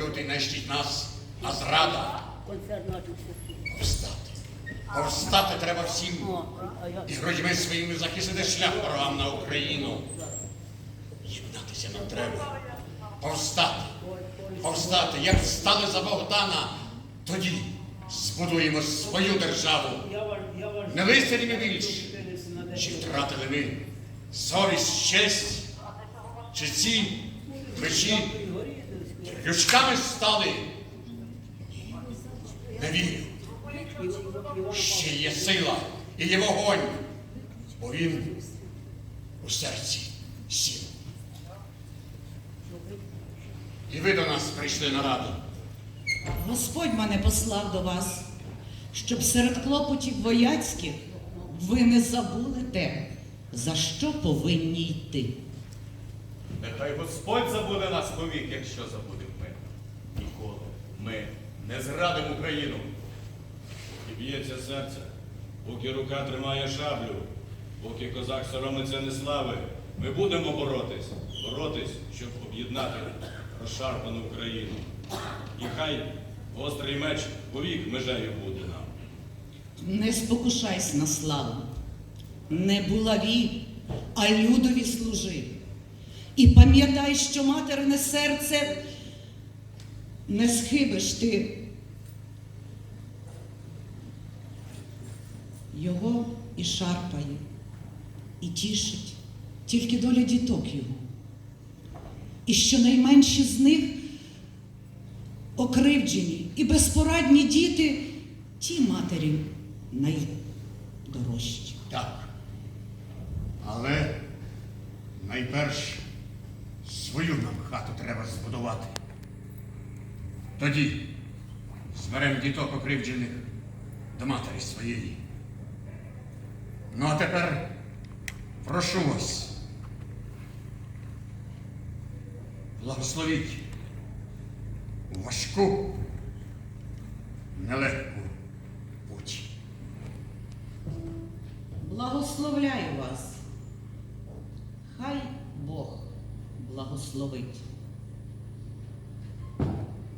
лютий нищить нас, а зрада повстати. Повстати треба всім. І грудьми своїми захистити шлях ворогам на Україну. Єднатися нам треба. Повстати. Повстати. Як встали за Богдана, тоді збудуємо свою державу. Не вистрілимо більше. Чи втратили ми совість, честь? Чи ці мечі крючками стали? Не вірю. Ще є сила і є вогонь, бо він у серці сів. І ви до нас прийшли на раду. Господь мене послав до вас, щоб серед клопотів вояцьких ви не забули те, за що повинні йти. Нехай Господь забуде нас повік, якщо забудемо ми. Ніколи ми не зрадимо Україну. І б'ється серце, поки рука тримає шаблю, поки козак соромиться не слави, ми будемо боротись, боротись, щоб об'єднати розшарпану Україну. І хай гострий меч повік межею буде нам. Не спокушайся на славу, не булаві, а людові служи. І пам'ятай, що материне серце не схибиш ти. Його і шарпає, і тішить тільки доля діток його. І що найменші з них окривджені і безпорадні діти, ті матері найдорожчі. Так. Але найперш свою нам хату треба збудувати. Тоді зберемо діток окривджених до матері своєї. Ну а тепер прошу вас. Благословіть важку, нелегку путь. Благословляю вас. благословить.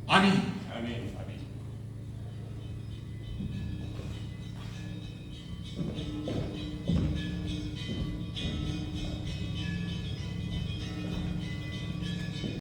Амінь. Амінь. Амінь.